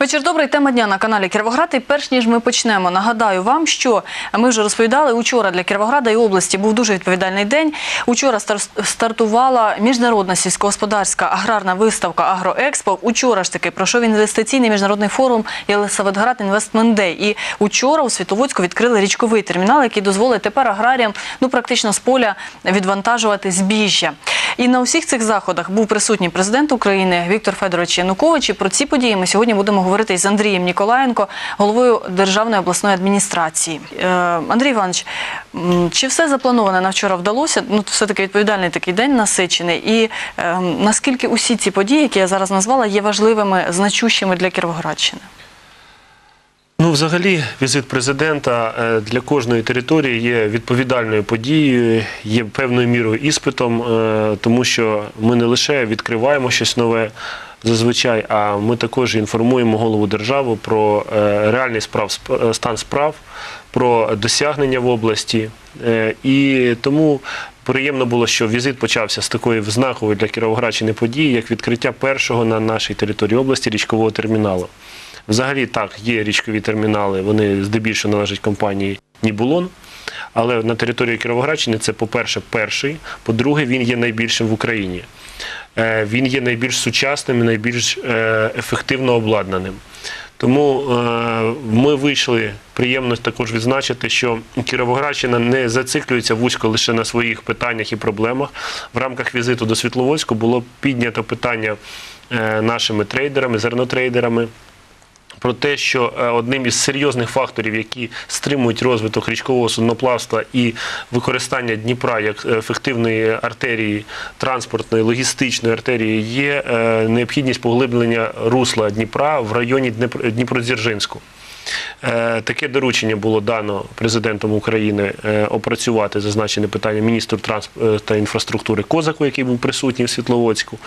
Вечір добрий. Тема дня на каналі Кіровоград. І перш ніж ми почнемо, нагадаю вам, що ми вже розповідали учора для Кіровограда і області був дуже відповідальний день. Учора стар- стартувала міжнародна сільськогосподарська аграрна виставка Агроекспо. Учора ж таки пройшов інвестиційний міжнародний форум Єлисаветград Інвестмент Дей. І учора у Світловодську відкрили річковий термінал, який дозволить тепер аграріям ну практично з поля відвантажувати збіжжя. І на усіх цих заходах був присутній президент України Віктор Федорович Янукович. І про ці події ми сьогодні будемо говорити із Андрієм Ніколаєнко, головою Державної обласної адміністрації. Е, Андрій Іванович, чи все заплановане на вчора вдалося? Ну, все таки відповідальний такий день насичений. І е, наскільки усі ці події, які я зараз назвала, є важливими, значущими для Кіровоградщини? Ну, взагалі, візит президента е, для кожної території є відповідальною подією, є певною мірою іспитом, тому що ми не лише відкриваємо щось нове зазвичай, а ми також інформуємо голову держави про е, реальний справ, е, стан справ, про досягнення в області. Е, І тому приємно було, що візит почався з такої знакової для Кіровоградщини події, як відкриття першого на нашій території області річкового терміналу. Взагалі так, є річкові термінали, вони здебільшого належать компанії Нібулон. Але на території Кіровоградщини це, по-перше, перший, по-друге, він є найбільшим в Україні. Е, Він є найбільш сучасним і найбільш е, ефективно обладнаним. Тому е, ми вийшли приємно також відзначити, що Кіровоградщина не зациклюється вузько лише на своїх питаннях і проблемах. В рамках візиту до Світловодську було піднято питання нашими трейдерами, зернотрейдерами про те, що е, одним із серйозних факторів, які стримують розвиток річкового судноплавства і використання Дніпра як ефективної артерії, транспортної, логістичної артерії, є е, необхідність поглиблення русла Дніпра в районі Дніпро- Дніпродзержинську. Е, Таке доручення було дано президентом України е, опрацювати зазначене питання міністру транспорту та інфраструктури Козаку, який був присутній в Світловодську.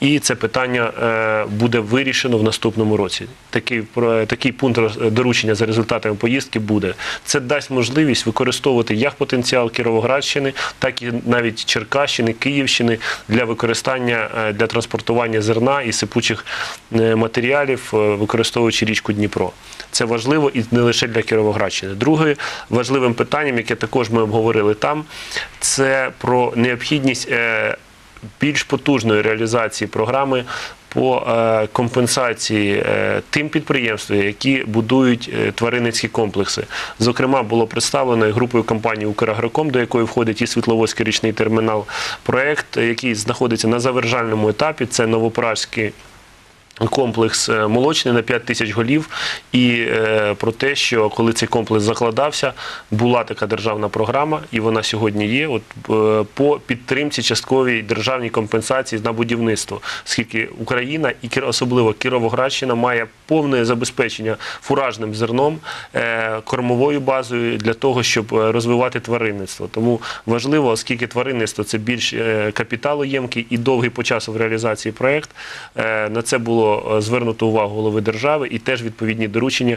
І це питання е, буде вирішено в наступному році. Такий, такий пункт доручення за результатами поїздки буде. Це дасть можливість використовувати як потенціал Кіровоградщини, так і навіть Черкащини, Київщини для використання е, для транспортування зерна і сипучих е, матеріалів, е, використовуючи річку Дніпро. Це важливо і не лише для Кіровоградщини. Другим важливим питанням, яке також ми обговорили там, це про необхідність е, більш потужної реалізації програми по е, компенсації е, тим підприємствам, які будують тваринницькі комплекси. Зокрема, було представлено групою компанії «Украгроком», до якої входить і Світловодський річний термінал, проект, який знаходиться на завершальному етапі. Це Новопражський комплекс е, молочний на 5 тисяч голів, і е, про те, що коли цей комплекс закладався, була така державна програма, і вона сьогодні є. От е, по підтримці частковій державній компенсації на будівництво, оскільки Україна і особливо Кіровоградщина має повне забезпечення фуражним зерном, кормовою базою для того, щоб розвивати тваринництво. Тому важливо, оскільки тваринництво це більш капіталоємкий і довгий по часу в реалізації проект. На це було е, звернуто увагу голови держави і теж відповідні доручення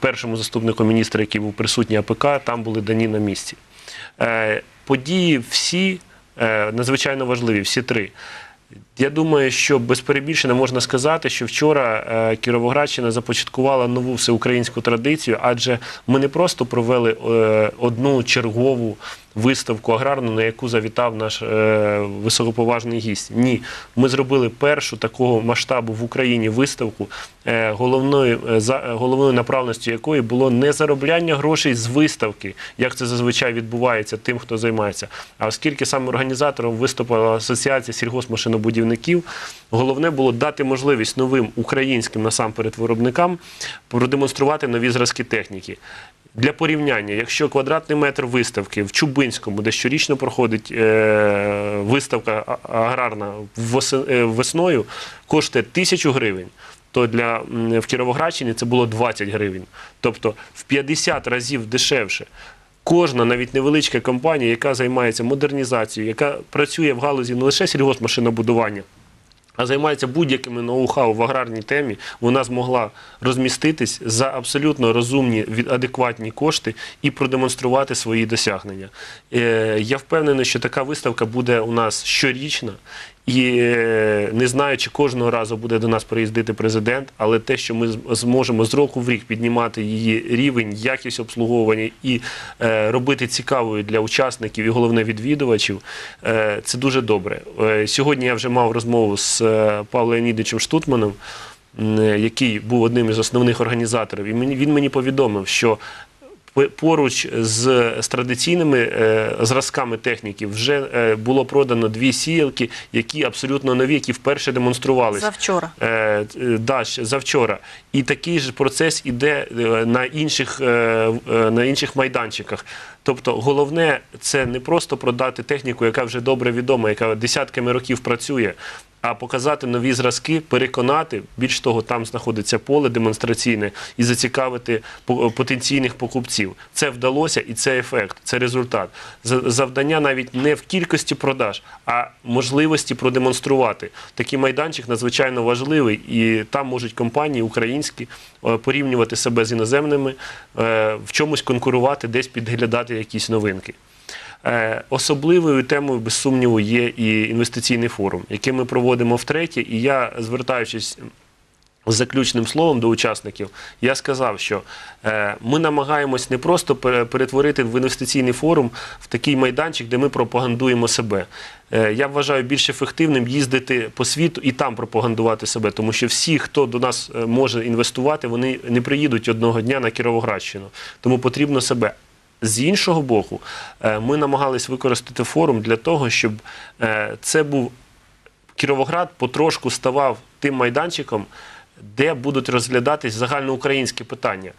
першому заступнику міністра, який був присутній АПК, там були дані на місці. Е, Події всі е, надзвичайно важливі, всі три. Я думаю, що без перебільшення можна сказати, що вчора е, Кіровоградщина започаткувала нову всеукраїнську традицію, адже ми не просто провели е, одну чергову виставку аграрну, на яку завітав наш е, високоповажний гість. Ні, ми зробили першу такого масштабу в Україні виставку, головною, головною направленістю якої було не заробляння грошей з виставки, як це зазвичай відбувається тим, хто займається. А оскільки саме організатором виступила Асоціація сільгоспмашинобудівників, головне було дати можливість новим українським насамперед виробникам продемонструвати нові зразки техніки. Для порівняння, якщо квадратний метр виставки в Чубинському, де щорічно проходить е, виставка аграрна е, весною, коштує тисячу гривень, то для в Кіровоградщині це було 20 гривень. Тобто в 50 разів дешевше. Кожна навіть невеличка компанія, яка займається модернізацією, яка працює в галузі не лише сільгоспмашинобудування, а займається будь-якими ноу-хау в аграрній темі, вона змогла розміститись за абсолютно розумні адекватні кошти і продемонструвати свої досягнення. Е, Я впевнений, що така виставка буде у нас щорічна. І е, не знаю, чи кожного разу буде до нас приїздити президент, але те, що ми зможемо з року в рік піднімати її рівень, якість обслуговування і е, робити цікавою для учасників і головне відвідувачів, е, це дуже добре. Сьогодні я вже мав розмову з Павлом Леонідовичем Штутманом, який був одним із основних організаторів, і мені він мені повідомив, що Поруч з, з традиційними е, зразками техніки вже е, було продано дві сіялки, які абсолютно нові, які вперше демонструвалися. Завчора. Е, е, да, завчора. І такий же процес іде на інших, е, на інших майданчиках. Тобто, головне це не просто продати техніку, яка вже добре відома, яка десятками років працює. А показати нові зразки, переконати, більш того, там знаходиться поле демонстраційне і зацікавити по- потенційних покупців. Це вдалося і це ефект, це результат. За- Завдання навіть не в кількості продаж, а можливості продемонструвати. Такий майданчик надзвичайно важливий, і там можуть компанії українські е, порівнювати себе з іноземними, е, в чомусь конкурувати, десь підглядати якісь новинки. Е, Особливою темою, без сумніву, є і інвестиційний форум, який ми проводимо втретє. І я, звертаючись заключним словом до учасників, я сказав, що е, ми намагаємось не просто перетворити в інвестиційний форум в такий майданчик, де ми пропагандуємо себе. Е, я вважаю більш ефективним їздити по світу і там пропагандувати себе, тому що всі, хто до нас може інвестувати, вони не приїдуть одного дня на Кіровоградщину. Тому потрібно себе. З іншого боку, е, ми намагались використати форум для того, щоб е, це був Кіровоград потрошку ставав тим майданчиком, де будуть розглядатись загальноукраїнські питання.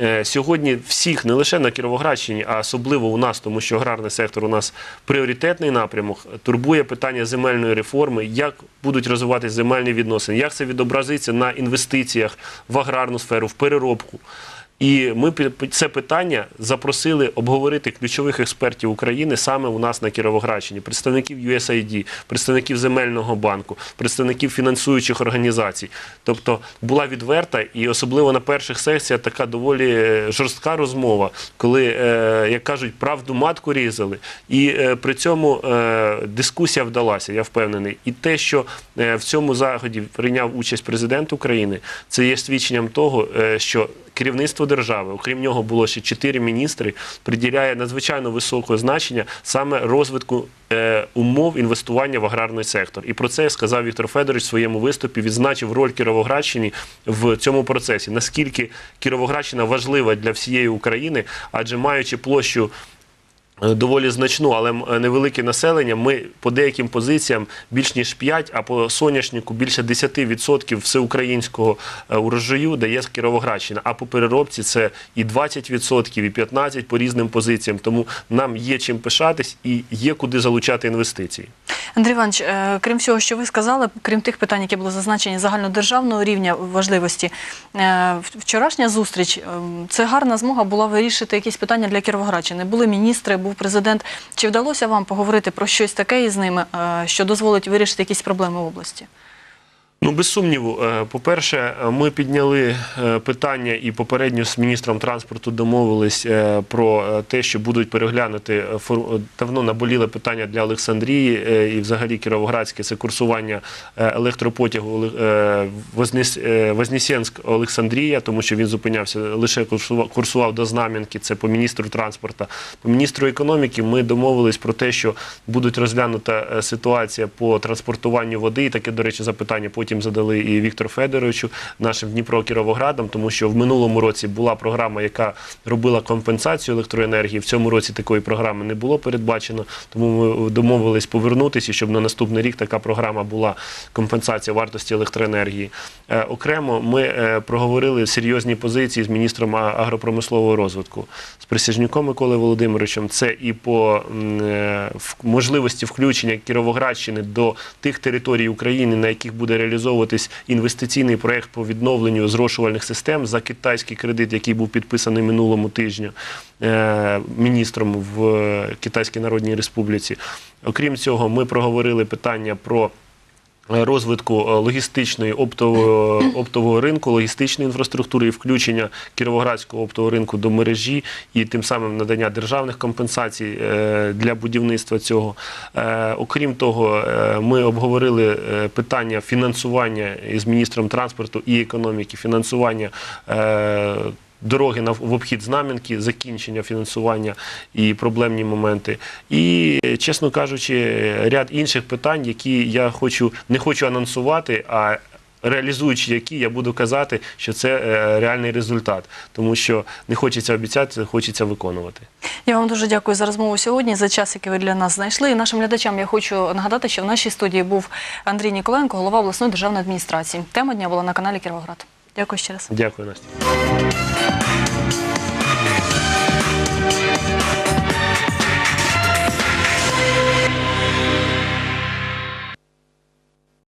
Е, Сьогодні всіх не лише на Кіровоградщині, а особливо у нас, тому що аграрний сектор у нас пріоритетний напрямок, турбує питання земельної реформи, як будуть розвиватися земельні відносини, як це відобразиться на інвестиціях в аграрну сферу, в переробку. І ми це питання запросили обговорити ключових експертів України саме у нас на Кіровоградщині, представників USAID, представників земельного банку, представників фінансуючих організацій. Тобто була відверта і особливо на перших сесіях така доволі е, жорстка розмова, коли, е, як кажуть, правду матку різали. І е, при цьому дискусія вдалася, я впевнений. І те, що в цьому заході прийняв участь президент України, це є свідченням того, що керівництво держави, окрім нього було ще чотири міністри, приділяє надзвичайно високе значення саме розвитку е, умов інвестування в аграрний сектор. І про це сказав Віктор Федорович в своєму виступі. Відзначив роль Кіровоградщини в цьому процесі. Наскільки Кіровоградщина важлива для всієї України, адже маючи площу. Доволі значну, але невелике населення. Ми по деяким позиціям більш ніж 5, а по соняшнику більше 10% всеукраїнського е, урожаю дає Кіровоградщина. А по переробці це і 20%, і 15% по різним позиціям. Тому нам є чим пишатись і є куди залучати інвестиції. Андрій Іванович, е, крім всього, що ви сказали, крім тих питань, які були зазначені загальнодержавного рівня важливості, е, вчорашня зустріч е, це гарна змога була вирішити якісь питання для Кіровоградщини. Були міністри, був президент. Чи вдалося вам поговорити про щось таке із ними, е, що дозволить вирішити якісь проблеми в області? Ну, без сумніву, Е, по-перше, ми підняли е, питання і попередньо з міністром транспорту домовились е, про те, що будуть переглянути давно наболіле питання для Олександрії і взагалі Кіровоградське це курсування електропотягу Вознес- е, Вознесенськ-Олександрія, тому що він зупинявся лише курсував, до Знам'янки, це по міністру транспорту. По міністру економіки ми домовились про те, що будуть розглянута ситуація по транспортуванню води. І таке, до речі, запитання потім задали і Віктору Федоровичу, нашим Дніпро-Кіровоградом, тому що в минулому році була програма, яка робила компенсацію електроенергії. В цьому році такої програми не було передбачено, тому ми домовились повернутися, щоб на наступний рік така програма була компенсація вартості електроенергії. Е, Окремо ми е, проговорили серйозні позиції з міністром агропромислового розвитку з Присяжнюком Миколою Володимировичем. Це і по е, можливості включення Кіровоградщини до тих територій України, на яких буде реалізовуватись інвестиційний проект по відновленню зрошувальних систем за китайський кредит, який був підписаний минулому тижню е, міністром в Китайській Народній Республіці. Окрім цього, ми проговорили питання про розвитку е, логістичної оптового, оптового ринку, логістичної інфраструктури і включення кіровоградського оптового ринку до мережі і тим самим надання державних компенсацій е, для будівництва цього. Е, Окрім того, е, ми обговорили е, питання фінансування із міністром транспорту і економіки, фінансування. Дороги на в обхід знам'янки, закінчення фінансування і проблемні моменти. І, чесно кажучи, ряд інших питань, які я хочу не хочу анонсувати, а реалізуючи які, я буду казати, що це е, реальний результат, тому що не хочеться обіцяти, хочеться виконувати. Я вам дуже дякую за розмову сьогодні, за час, який ви для нас знайшли. І нашим глядачам я хочу нагадати, що в нашій студії був Андрій Ніколенко, голова обласної державної адміністрації. Тема дня була на каналі Кіровоград. Дякую ще раз. Дякую, Настя.